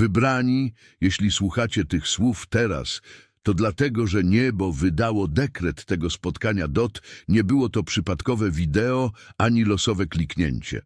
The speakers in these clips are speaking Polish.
Wybrani, jeśli słuchacie tych słów teraz, to dlatego, że niebo wydało dekret tego spotkania dot, nie było to przypadkowe wideo ani losowe kliknięcie.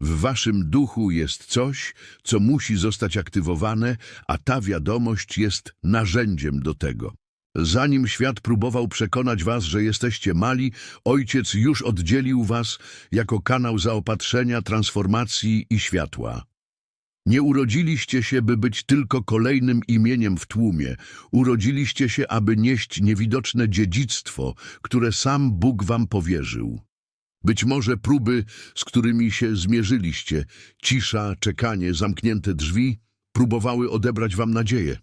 W waszym duchu jest coś, co musi zostać aktywowane, a ta wiadomość jest narzędziem do tego. Zanim świat próbował przekonać was, że jesteście mali, ojciec już oddzielił was jako kanał zaopatrzenia, transformacji i światła. Nie urodziliście się, by być tylko kolejnym imieniem w tłumie. Urodziliście się, aby nieść niewidoczne dziedzictwo, które sam Bóg wam powierzył. Być może próby, z którymi się zmierzyliście, cisza, czekanie, zamknięte drzwi, próbowały odebrać wam nadzieję.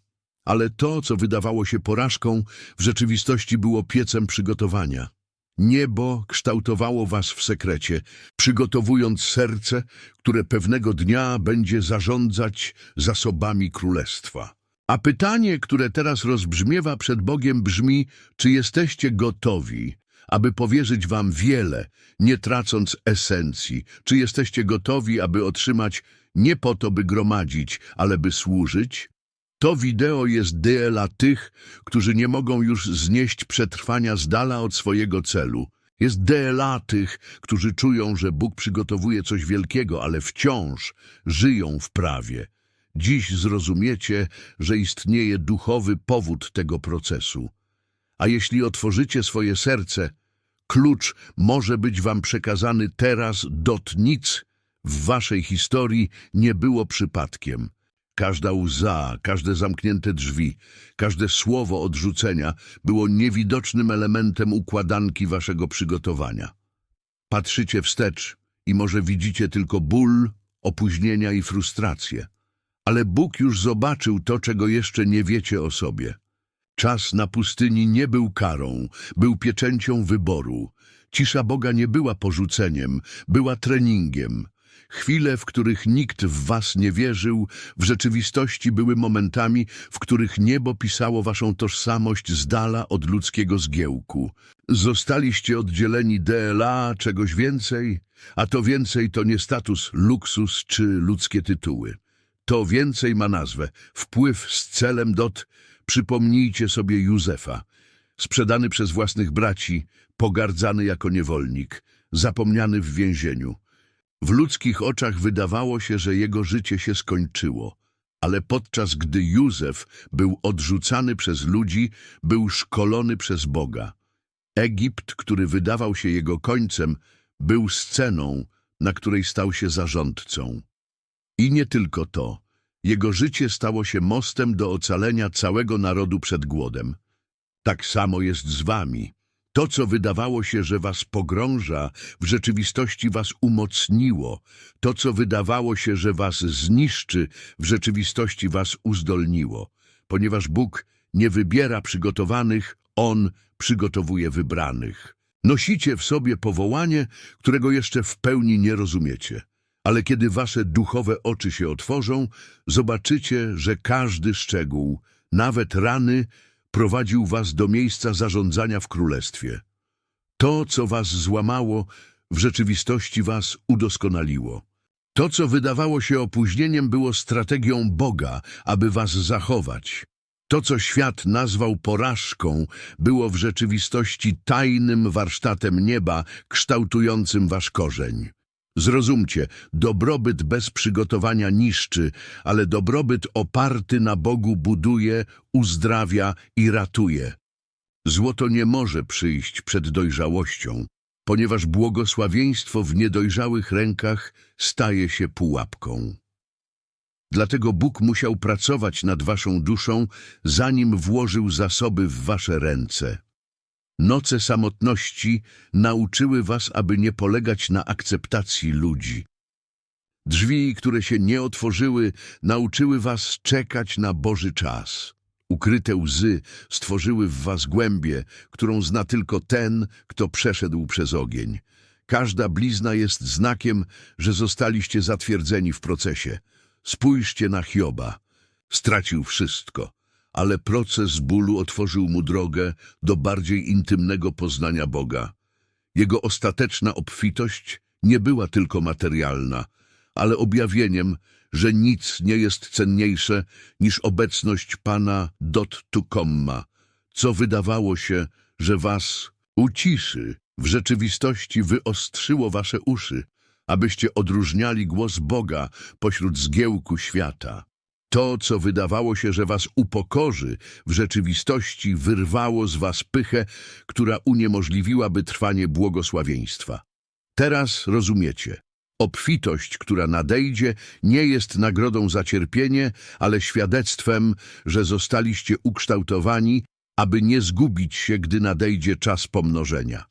Ale to, co wydawało się porażką, w rzeczywistości było piecem przygotowania. Niebo kształtowało was w sekrecie, przygotowując serce, które pewnego dnia będzie zarządzać zasobami królestwa. A pytanie, które teraz rozbrzmiewa przed Bogiem brzmi, czy jesteście gotowi, aby powierzyć wam wiele, nie tracąc esencji? Czy jesteście gotowi, aby otrzymać nie po to, by gromadzić, ale by służyć? To wideo jest dla tych, którzy nie mogą już znieść przetrwania z dala od swojego celu. Jest dla tych, którzy czują, że Bóg przygotowuje coś wielkiego, ale wciąż żyją w prawie. Dziś zrozumiecie, że istnieje duchowy powód tego procesu. A jeśli otworzycie swoje serce, klucz może być wam przekazany teraz dot nic w waszej historii nie było przypadkiem. Każda łza, każde zamknięte drzwi, każde słowo odrzucenia było niewidocznym elementem układanki waszego przygotowania. Patrzycie wstecz i może widzicie tylko ból, opóźnienia i frustrację. Ale Bóg już zobaczył to, czego jeszcze nie wiecie o sobie. Czas na pustyni nie był karą, był pieczęcią wyboru. Cisza Boga nie była porzuceniem, była treningiem. Chwile, w których nikt w was nie wierzył, w rzeczywistości były momentami, w których niebo pisało waszą tożsamość z dala od ludzkiego zgiełku. Zostaliście oddzieleni DLA, czegoś więcej, a to więcej to nie status, luksus czy ludzkie tytuły. To więcej ma nazwę, wpływ z celem dot, przypomnijcie sobie Józefa, sprzedany przez własnych braci, pogardzany jako niewolnik, zapomniany w więzieniu. W ludzkich oczach wydawało się, że jego życie się skończyło, ale podczas gdy Józef był odrzucany przez ludzi, był szkolony przez Boga. Egipt, który wydawał się jego końcem, był sceną, na której stał się zarządcą. I nie tylko to. Jego życie stało się mostem do ocalenia całego narodu przed głodem. Tak samo jest z wami. To, co wydawało się, że was pogrąża, w rzeczywistości was umocniło. To, co wydawało się, że was zniszczy, w rzeczywistości was uzdolniło. Ponieważ Bóg nie wybiera przygotowanych, On przygotowuje wybranych. Nosicie w sobie powołanie, którego jeszcze w pełni nie rozumiecie. Ale kiedy wasze duchowe oczy się otworzą, zobaczycie, że każdy szczegół, nawet rany, prowadził was do miejsca zarządzania w królestwie. To, co was złamało, w rzeczywistości was udoskonaliło. To, co wydawało się opóźnieniem, było strategią Boga, aby was zachować. To, co świat nazwał porażką, było w rzeczywistości tajnym warsztatem nieba, kształtującym wasz korzeń. Zrozumcie, dobrobyt bez przygotowania niszczy, ale dobrobyt oparty na Bogu buduje, uzdrawia i ratuje. Złoto nie może przyjść przed dojrzałością, ponieważ błogosławieństwo w niedojrzałych rękach staje się pułapką. Dlatego Bóg musiał pracować nad waszą duszą, zanim włożył zasoby w wasze ręce. Noce samotności nauczyły was, aby nie polegać na akceptacji ludzi. Drzwi, które się nie otworzyły, nauczyły was czekać na Boży czas. Ukryte łzy stworzyły w was głębię, którą zna tylko ten, kto przeszedł przez ogień. Każda blizna jest znakiem, że zostaliście zatwierdzeni w procesie. Spójrzcie na Hioba. Stracił wszystko ale proces bólu otworzył mu drogę do bardziej intymnego poznania Boga. Jego ostateczna obfitość nie była tylko materialna, ale objawieniem, że nic nie jest cenniejsze niż obecność Pana dot tu komma, co wydawało się, że was uciszy, w rzeczywistości wyostrzyło wasze uszy, abyście odróżniali głos Boga pośród zgiełku świata. To, co wydawało się, że was upokorzy, w rzeczywistości wyrwało z was pychę, która uniemożliwiłaby trwanie błogosławieństwa. Teraz rozumiecie. Obfitość, która nadejdzie, nie jest nagrodą za cierpienie, ale świadectwem, że zostaliście ukształtowani, aby nie zgubić się, gdy nadejdzie czas pomnożenia.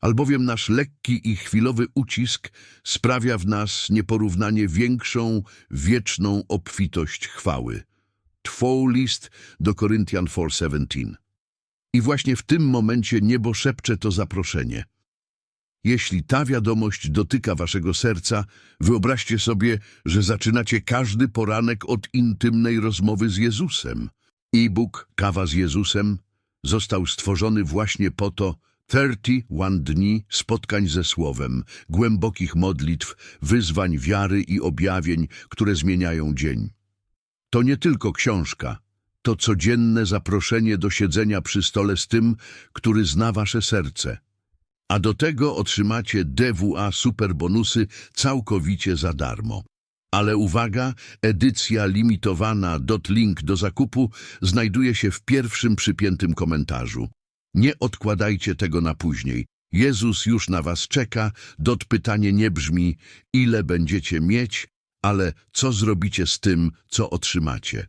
Albowiem nasz lekki i chwilowy ucisk sprawia w nas nieporównanie większą, wieczną obfitość chwały. Twój list do Koryntian 4:17. I właśnie w tym momencie niebo szepcze to zaproszenie. Jeśli ta wiadomość dotyka waszego serca, wyobraźcie sobie, że zaczynacie każdy poranek od intymnej rozmowy z Jezusem. E-book Kawa z Jezusem został stworzony właśnie po to 31 dni spotkań ze Słowem, głębokich modlitw, wyzwań wiary i objawień, które zmieniają dzień. To nie tylko książka, to codzienne zaproszenie do siedzenia przy stole z tym, który zna wasze serce. A do tego otrzymacie DWA superbonusy całkowicie za darmo. Ale uwaga, edycja limitowana .link do zakupu znajduje się w pierwszym przypiętym komentarzu. Nie odkładajcie tego na później. Jezus już na was czeka. Dot pytanie nie brzmi, ile będziecie mieć, ale co zrobicie z tym, co otrzymacie.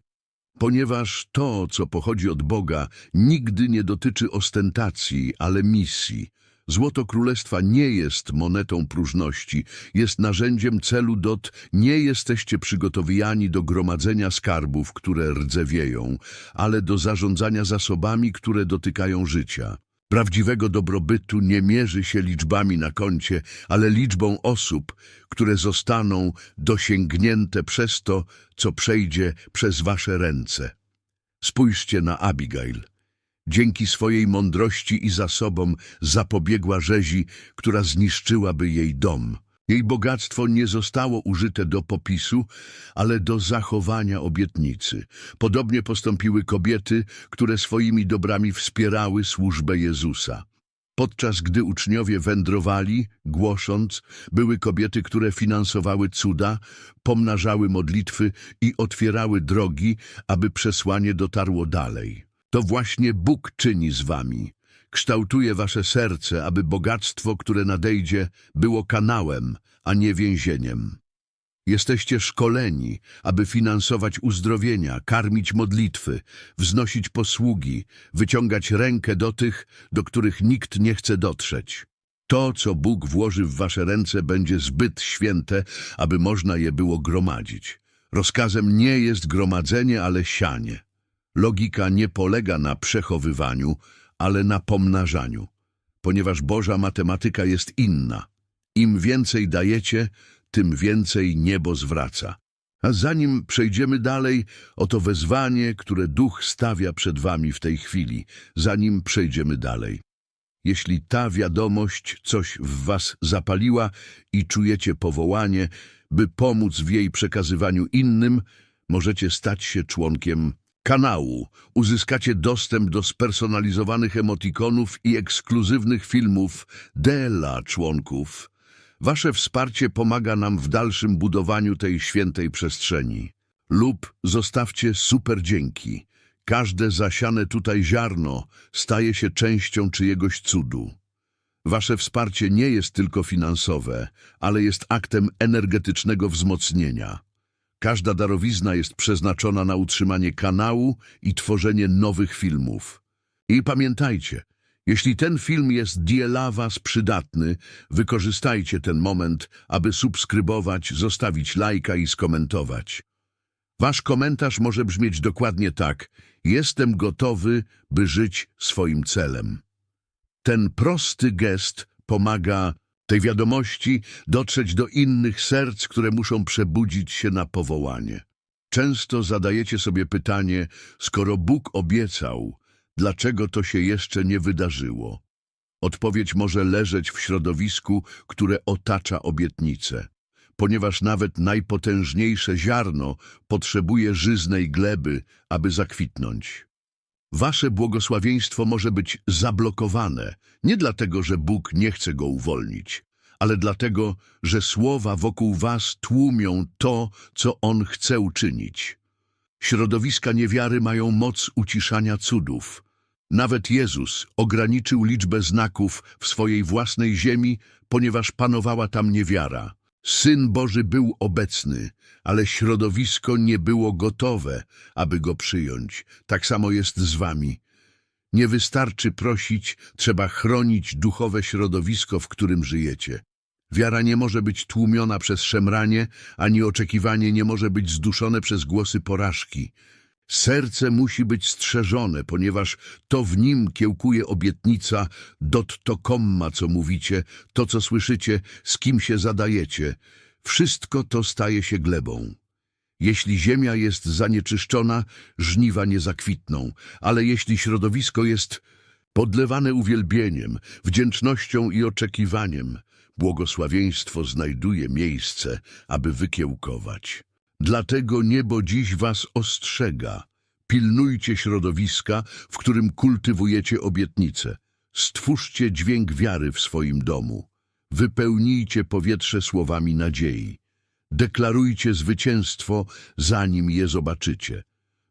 Ponieważ to, co pochodzi od Boga, nigdy nie dotyczy ostentacji, ale misji. Złoto Królestwa nie jest monetą próżności, jest narzędziem celu dot. Nie jesteście przygotowani do gromadzenia skarbów, które rdzewieją, ale do zarządzania zasobami, które dotykają życia. Prawdziwego dobrobytu nie mierzy się liczbami na koncie, ale liczbą osób, które zostaną dosięgnięte przez to, co przejdzie przez wasze ręce. Spójrzcie na Abigail. Dzięki swojej mądrości i zasobom zapobiegła rzezi, która zniszczyłaby jej dom. Jej bogactwo nie zostało użyte do popisu, ale do zachowania obietnicy. Podobnie postąpiły kobiety, które swoimi dobrami wspierały służbę Jezusa. Podczas gdy uczniowie wędrowali, głosząc, były kobiety, które finansowały cuda, pomnażały modlitwy i otwierały drogi, aby przesłanie dotarło dalej. To właśnie Bóg czyni z wami. Kształtuje wasze serce, aby bogactwo, które nadejdzie, było kanałem, a nie więzieniem. Jesteście szkoleni, aby finansować uzdrowienia, karmić modlitwy, wznosić posługi, wyciągać rękę do tych, do których nikt nie chce dotrzeć. To, co Bóg włoży w wasze ręce, będzie zbyt święte, aby można je było gromadzić. Rozkazem nie jest gromadzenie, ale sianie. Logika nie polega na przechowywaniu, ale na pomnażaniu, ponieważ Boża matematyka jest inna. Im więcej dajecie, tym więcej niebo zwraca. A zanim przejdziemy dalej, oto wezwanie, które Duch stawia przed wami w tej chwili, zanim przejdziemy dalej. Jeśli ta wiadomość coś w was zapaliła i czujecie powołanie, by pomóc w jej przekazywaniu innym, możecie stać się członkiem kanału. Uzyskacie dostęp do spersonalizowanych emotikonów i ekskluzywnych filmów dla członków. Wasze wsparcie pomaga nam w dalszym budowaniu tej świętej przestrzeni. Lub zostawcie super dzięki. Każde zasiane tutaj ziarno staje się częścią czyjegoś cudu. Wasze wsparcie nie jest tylko finansowe, ale jest aktem energetycznego wzmocnienia. Każda darowizna jest przeznaczona na utrzymanie kanału i tworzenie nowych filmów. I pamiętajcie, jeśli ten film jest dla Was przydatny, wykorzystajcie ten moment, aby subskrybować, zostawić lajka i skomentować. Wasz komentarz może brzmieć dokładnie tak. Jestem gotowy, by żyć swoim celem. Ten prosty gest pomaga tej wiadomości dotrzeć do innych serc, które muszą przebudzić się na powołanie. Często zadajecie sobie pytanie, skoro Bóg obiecał, dlaczego to się jeszcze nie wydarzyło? Odpowiedź może leżeć w środowisku, które otacza obietnicę. ponieważ nawet najpotężniejsze ziarno potrzebuje żyznej gleby, aby zakwitnąć. Wasze błogosławieństwo może być zablokowane nie dlatego, że Bóg nie chce go uwolnić, ale dlatego, że słowa wokół was tłumią to, co On chce uczynić. Środowiska niewiary mają moc uciszania cudów. Nawet Jezus ograniczył liczbę znaków w swojej własnej ziemi, ponieważ panowała tam niewiara. Syn Boży był obecny, ale środowisko nie było gotowe, aby go przyjąć. Tak samo jest z wami. Nie wystarczy prosić, trzeba chronić duchowe środowisko, w którym żyjecie. Wiara nie może być tłumiona przez szemranie, ani oczekiwanie nie może być zduszone przez głosy porażki. Serce musi być strzeżone, ponieważ to w nim kiełkuje obietnica dot to komma, co mówicie, to, co słyszycie, z kim się zadajecie. Wszystko to staje się glebą. Jeśli ziemia jest zanieczyszczona, żniwa nie zakwitną, ale jeśli środowisko jest podlewane uwielbieniem, wdzięcznością i oczekiwaniem, błogosławieństwo znajduje miejsce, aby wykiełkować. Dlatego niebo dziś was ostrzega. Pilnujcie środowiska, w którym kultywujecie obietnice. Stwórzcie dźwięk wiary w swoim domu. Wypełnijcie powietrze słowami nadziei. Deklarujcie zwycięstwo, zanim je zobaczycie,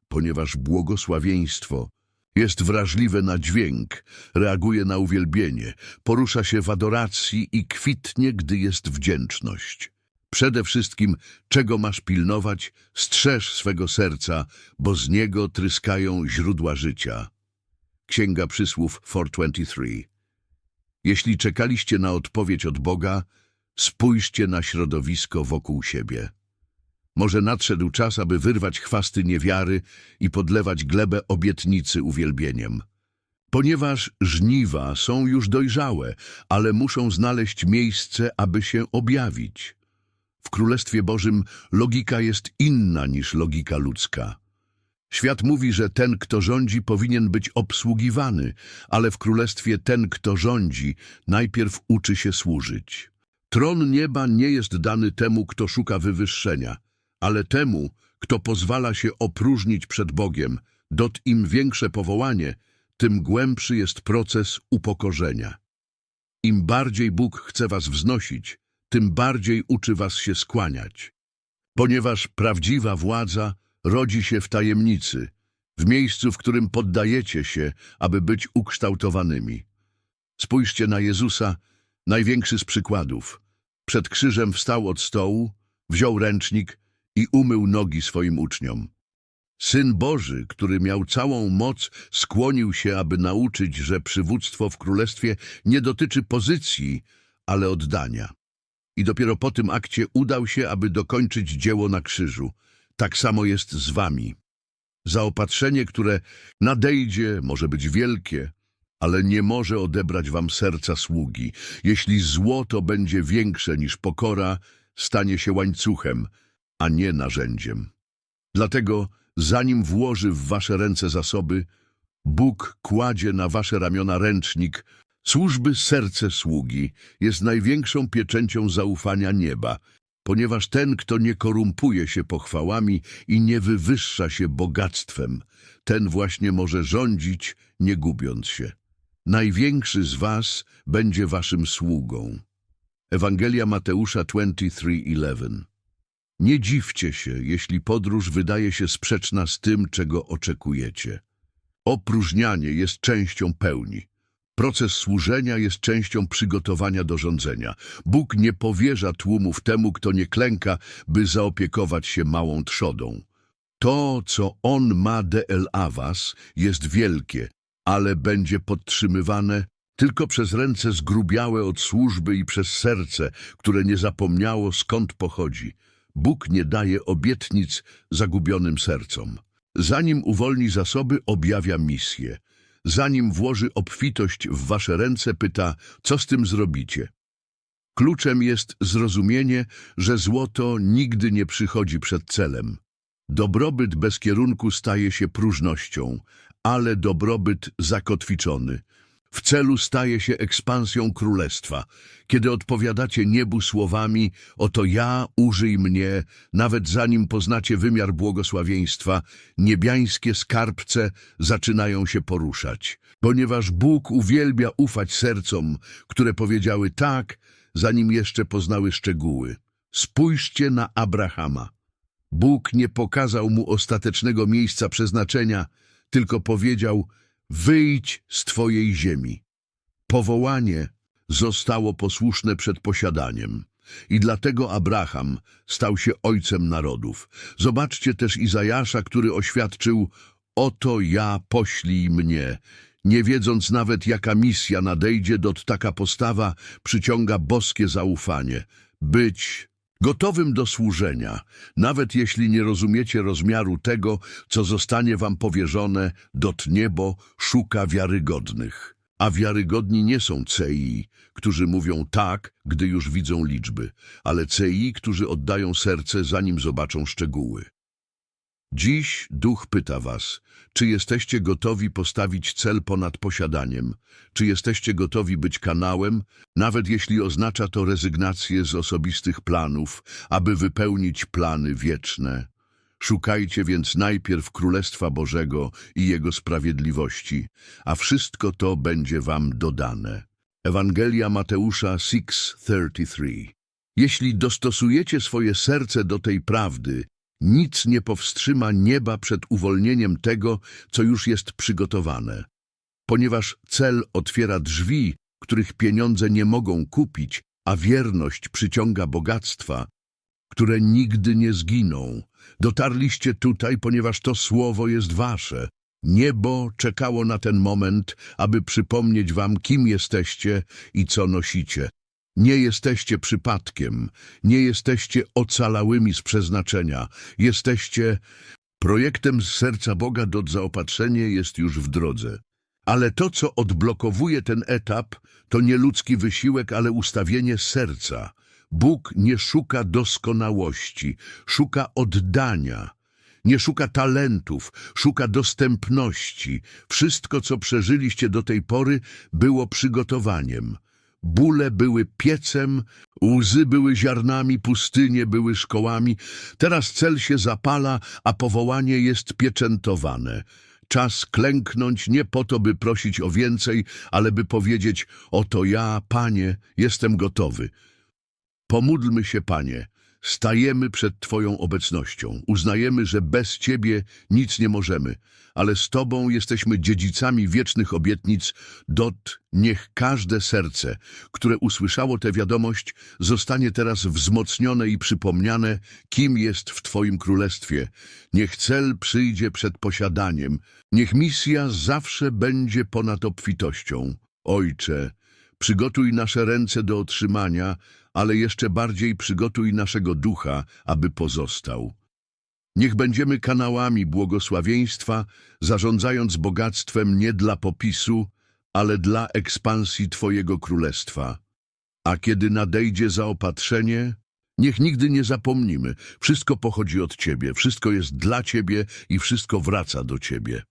ponieważ błogosławieństwo jest wrażliwe na dźwięk, reaguje na uwielbienie, porusza się w adoracji i kwitnie, gdy jest wdzięczność. Przede wszystkim, czego masz pilnować, strzeż swego serca, bo z niego tryskają źródła życia. Księga Przysłów 423 Jeśli czekaliście na odpowiedź od Boga, spójrzcie na środowisko wokół siebie. Może nadszedł czas, aby wyrwać chwasty niewiary i podlewać glebę obietnicy uwielbieniem. Ponieważ żniwa są już dojrzałe, ale muszą znaleźć miejsce, aby się objawić. W Królestwie Bożym logika jest inna niż logika ludzka. Świat mówi, że ten, kto rządzi, powinien być obsługiwany, ale w Królestwie ten, kto rządzi, najpierw uczy się służyć. Tron nieba nie jest dany temu, kto szuka wywyższenia, ale temu, kto pozwala się opróżnić przed Bogiem. Dot im większe powołanie, tym głębszy jest proces upokorzenia. Im bardziej Bóg chce was wznosić, tym bardziej uczy was się skłaniać. Ponieważ prawdziwa władza rodzi się w tajemnicy, w miejscu, w którym poddajecie się, aby być ukształtowanymi. Spójrzcie na Jezusa, największy z przykładów. Przed krzyżem wstał od stołu, wziął ręcznik i umył nogi swoim uczniom. Syn Boży, który miał całą moc, skłonił się, aby nauczyć, że przywództwo w królestwie nie dotyczy pozycji, ale oddania. I dopiero po tym akcie udał się, aby dokończyć dzieło na krzyżu. Tak samo jest z wami. Zaopatrzenie, które nadejdzie, może być wielkie, ale nie może odebrać wam serca sługi. Jeśli złoto będzie większe niż pokora, stanie się łańcuchem, a nie narzędziem. Dlatego, zanim włoży w wasze ręce zasoby, Bóg kładzie na wasze ramiona ręcznik służby serce sługi jest największą pieczęcią zaufania nieba, ponieważ ten, kto nie korumpuje się pochwałami i nie wywyższa się bogactwem, ten właśnie może rządzić, nie gubiąc się. Największy z was będzie waszym sługą. Ewangelia Mateusza 23:11 Nie dziwcie się, jeśli podróż wydaje się sprzeczna z tym, czego oczekujecie. Opróżnianie jest częścią pełni. Proces służenia jest częścią przygotowania do rządzenia. Bóg nie powierza tłumów temu, kto nie klęka, by zaopiekować się małą trzodą. To, co On ma dla was, jest wielkie, ale będzie podtrzymywane tylko przez ręce zgrubiałe od służby i przez serce, które nie zapomniało, skąd pochodzi. Bóg nie daje obietnic zagubionym sercom. Zanim uwolni zasoby, objawia misję. Zanim włoży obfitość w wasze ręce, pyta, co z tym zrobicie. Kluczem jest zrozumienie, że złoto nigdy nie przychodzi przed celem. Dobrobyt bez kierunku staje się próżnością, ale dobrobyt zakotwiczony, w celu staje się ekspansją królestwa. Kiedy odpowiadacie niebu słowami, oto ja, użyj mnie, nawet zanim poznacie wymiar błogosławieństwa, niebiańskie skarbce zaczynają się poruszać. Ponieważ Bóg uwielbia ufać sercom, które powiedziały tak, zanim jeszcze poznały szczegóły. Spójrzcie na Abrahama. Bóg nie pokazał mu ostatecznego miejsca przeznaczenia, tylko powiedział: Wyjdź z twojej ziemi. Powołanie zostało posłuszne przed posiadaniem. I dlatego Abraham stał się ojcem narodów. Zobaczcie też Izajasza, który oświadczył: Oto ja poślij mnie. Nie wiedząc nawet, jaka misja nadejdzie, dot taka postawa przyciąga boskie zaufanie. Być gotowym do służenia, nawet jeśli nie rozumiecie rozmiaru tego, co zostanie wam powierzone, dot niebo szuka wiarygodnych. A wiarygodni nie są CI, którzy mówią tak, gdy już widzą liczby, ale CI, którzy oddają serce, zanim zobaczą szczegóły. Dziś duch pyta was, czy jesteście gotowi postawić cel ponad posiadaniem, czy jesteście gotowi być kanałem, nawet jeśli oznacza to rezygnację z osobistych planów, aby wypełnić plany wieczne. Szukajcie więc najpierw Królestwa Bożego i Jego sprawiedliwości, a wszystko to będzie wam dodane. Ewangelia Mateusza 6:33 Jeśli dostosujecie swoje serce do tej prawdy, nic nie powstrzyma nieba przed uwolnieniem tego, co już jest przygotowane. Ponieważ cel otwiera drzwi, których pieniądze nie mogą kupić, a wierność przyciąga bogactwa, które nigdy nie zginą. Dotarliście tutaj, ponieważ to słowo jest wasze. Niebo czekało na ten moment, aby przypomnieć wam, kim jesteście i co nosicie. Nie jesteście przypadkiem, nie jesteście ocalałymi z przeznaczenia, jesteście projektem z serca Boga do zaopatrzenie jest już w drodze. Ale to, co odblokowuje ten etap, to nie ludzki wysiłek, ale ustawienie serca. Bóg nie szuka doskonałości, szuka oddania. Nie szuka talentów, szuka dostępności. Wszystko, co przeżyliście do tej pory, było przygotowaniem. Bóle były piecem, łzy były ziarnami, pustynie były szkołami. Teraz cel się zapala, a powołanie jest pieczętowane. Czas klęknąć nie po to, by prosić o więcej, ale by powiedzieć: Oto ja, Panie, jestem gotowy. Pomódlmy się, Panie. Stajemy przed Twoją obecnością. Uznajemy, że bez Ciebie nic nie możemy, ale z Tobą jesteśmy dziedzicami wiecznych obietnic. Dot, niech każde serce, które usłyszało tę wiadomość, zostanie teraz wzmocnione i przypomniane, kim jest w Twoim królestwie. Niech cel przyjdzie przed posiadaniem. Niech misja zawsze będzie ponad obfitością. Ojcze, Przygotuj nasze ręce do otrzymania, ale jeszcze bardziej przygotuj naszego ducha, aby pozostał. Niech będziemy kanałami błogosławieństwa, zarządzając bogactwem nie dla popisu, ale dla ekspansji Twojego Królestwa. A kiedy nadejdzie zaopatrzenie, niech nigdy nie zapomnimy, wszystko pochodzi od Ciebie, wszystko jest dla Ciebie i wszystko wraca do Ciebie.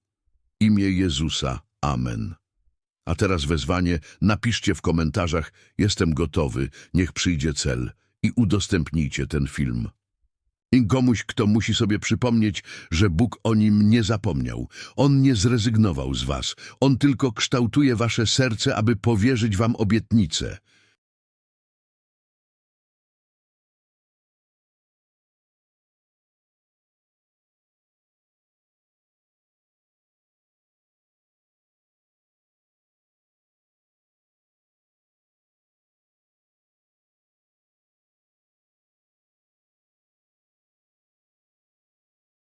Imię Jezusa. Amen. A teraz wezwanie, napiszcie w komentarzach, jestem gotowy, niech przyjdzie cel i udostępnijcie ten film. I komuś, kto musi sobie przypomnieć, że Bóg o nim nie zapomniał. On nie zrezygnował z was. On tylko kształtuje wasze serce, aby powierzyć wam obietnicę.